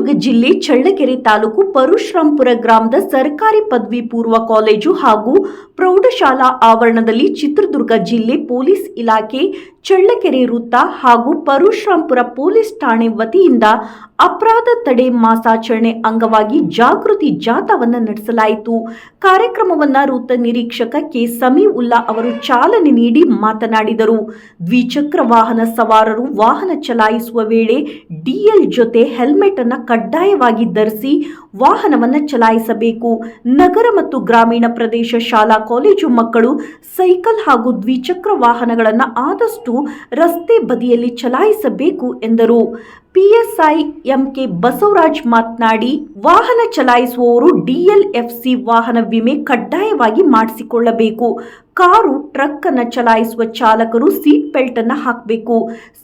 ಚಿತ್ರದುರ್ಗ ಜಿಲ್ಲೆ ಚಳ್ಳಕೆರೆ ತಾಲೂಕು ಪರಶುರಾಂಪುರ ಗ್ರಾಮದ ಸರ್ಕಾರಿ ಪದವಿ ಪೂರ್ವ ಕಾಲೇಜು ಹಾಗೂ ಪ್ರೌಢಶಾಲಾ ಆವರಣದಲ್ಲಿ ಚಿತ್ರದುರ್ಗ ಜಿಲ್ಲೆ ಪೊಲೀಸ್ ಇಲಾಖೆ ಚಳ್ಳಕೆರೆ ವೃತ್ತ ಹಾಗೂ ಪರಶುರಾಂಪುರ ಪೊಲೀಸ್ ಠಾಣೆ ವತಿಯಿಂದ ಅಪರಾಧ ತಡೆ ಮಾಸಾಚರಣೆ ಅಂಗವಾಗಿ ಜಾಗೃತಿ ಜಾಥಾವನ್ನು ನಡೆಸಲಾಯಿತು. ಕಾರ್ಯಕ್ರಮವನ್ನ ವೃತ್ತ ನಿರೀಕ್ಷಕ ಕೆ. ಸಮೀವುಲ್ಲಾ ಅವರು ಚಾಲನೆ ನೀಡಿ ಮಾತನಾಡಿದರು. ದ್ವಿಚಕ್ರ ವಾಹನ ಸವಾರರು ವಾಹನ ಚಲಾಯಿಸುವ ವೇಳೆ ಡಿಎಲ್ ಜೊತೆ ಹೆಲ್ಮೆಟ್ ಅನ್ನು ಕಡ್ಡಾಯವಾಗಿ ಧರಿಸಿ ವಾಹನವನ್ನ ಚಲಾಯಿಸಬೇಕು. ನಗರ ಮತ್ತು ಗ್ರಾಮೀಣ ಪ್ರದೇಶ ಶಾಲಾ ಕಾಲೇಜು ಮಕ್ಕಳು ಸೈಕಲ್ ಹಾಗೂ ದ್ವಿಚಕ್ರ ವಾಹನಗಳನ್ನು ಆದಷ್ಟು ರಸ್ತೆ ಬದಿಯಲ್ಲಿ ಚಲಾಯಿಸಬೇಕು ಎಂದರು. ಪಿಎಸ್ಐ ಎಂಕೆ ಬಸವರಾಜ್ ಮಾತನಾಡಿ, ವಾಹನ ಚಲಾಯಿಸುವವರು ಡಿಎಲ್ಎಫ್ಸಿ ವಾಹನ ವಿಮೆ ಕಡ್ಡಾಯವಾಗಿ ಮಾಡಿಸಿಕೊಳ್ಳಬೇಕು. ಕಾರು ಟ್ರಕ್ ಅನ್ನು ಚಲಾಯಿಸುವ ಚಾಲಕರು ಸೀಟ್ ಬೆಲ್ಟ್ ಅನ್ನು ಹಾಕಬೇಕು.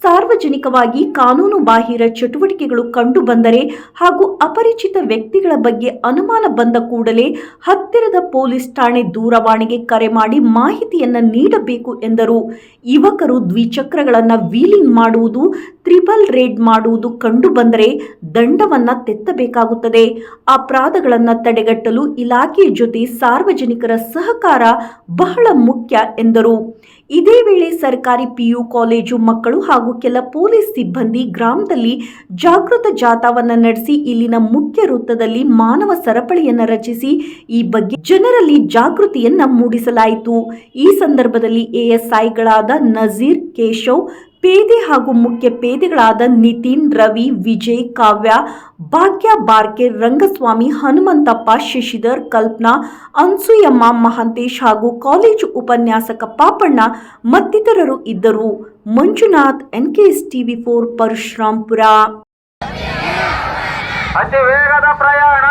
ಸಾರ್ವಜನಿಕವಾಗಿ ಕಾನೂನು ಬಾಹಿರ ಚಟುವಟಿಕೆಗಳು ಕಂಡು ಬಂದರೆ ಹಾಗೂ ಅಪರಿಚಿತ ವ್ಯಕ್ತಿಗಳ ಬಗ್ಗೆ ಅನುಮಾನ ಬಂದ ಕೂಡಲೇ ಹತ್ತಿರದ ಪೊಲೀಸ್ ಠಾಣೆ ದೂರವಾಣಿಗೆ ಕರೆ ಮಾಡಿ ಮಾಹಿತಿಯನ್ನು ನೀಡಬೇಕು ಎಂದರು. ಯುವಕರು ದ್ವಿಚಕ್ರಗಳನ್ನು ವೀಲಿಂಗ್ ಮಾಡುವುದು ತ್ರಿಬಲ್ ರೇಡ್ ಮಾಡುವುದು ಕಂಡು ಬಂದರೆ ದಂಡವನ್ನ ತೆತ್ತಬೇಕಾಗುತ್ತದೆ. ಅಪರಾಧಗಳನ್ನು ತಡೆಗಟ್ಟಲು ಇಲಾಖೆಯ ಜೊತೆ ಸಾರ್ವಜನಿಕರ ಸಹಕಾರ ಬಹಳ ಮುಖ್ಯ ಎಂದರು. ಇದೇ ವೇಳೆ ಸರ್ಕಾರಿ ಪಿಯು ಕಾಲೇಜು ಮಕ್ಕಳು ಹಾಗೂ ಕೆಲ ಪೊಲೀಸ್ ಸಿಬ್ಬಂದಿ ಗ್ರಾಮದಲ್ಲಿ ಜಾಗೃತ ಜಾಥಾವನ್ನು ನಡೆಸಿ ಇಲ್ಲಿನ ಮುಖ್ಯ ವೃತ್ತದಲ್ಲಿ ಮಾನವ ಸರಪಳಿಯನ್ನು ರಚಿಸಿ ಈ ಬಗ್ಗೆ ಜನರಲ್ಲಿ ಜಾಗೃತಿಯನ್ನ ಮೂಡಿಸಲಾಯಿತು. ಈ ಸಂದರ್ಭದಲ್ಲಿ ಎಎಸ್ಐಗಳಾದ ನಜೀರ್, ಕೇಶವ್ ಪೇದೆ ಹಾಗೂ ಮುಖ್ಯ ಪೇದೆಗಳಾದ ನಿತಿನ್, ರವಿ, ವಿಜಯ್, ಕಾವ್ಯ, ಭಾಗ್ಯ ಬಾರ್ಕೆ, ರಂಗಸ್ವಾಮಿ, ಹನುಮಂತಪ್ಪ, ಶಶಿಧರ್, ಕಲ್ಪನಾ, ಅನ್ಸುಯಮ್ಮ, ಮಹಾಂತೇಶ್ ಹಾಗೂ ಕಾಲೇಜು ಉಪನ್ಯಾಸಕ ಪಾಪಣ್ಣ ಮತ್ತಿತರರು ಇದ್ದರು. Manjunath NKS TV four, Parashurampura. ಅತಿ ವೇಗದ ಪ್ರಯಾಣ.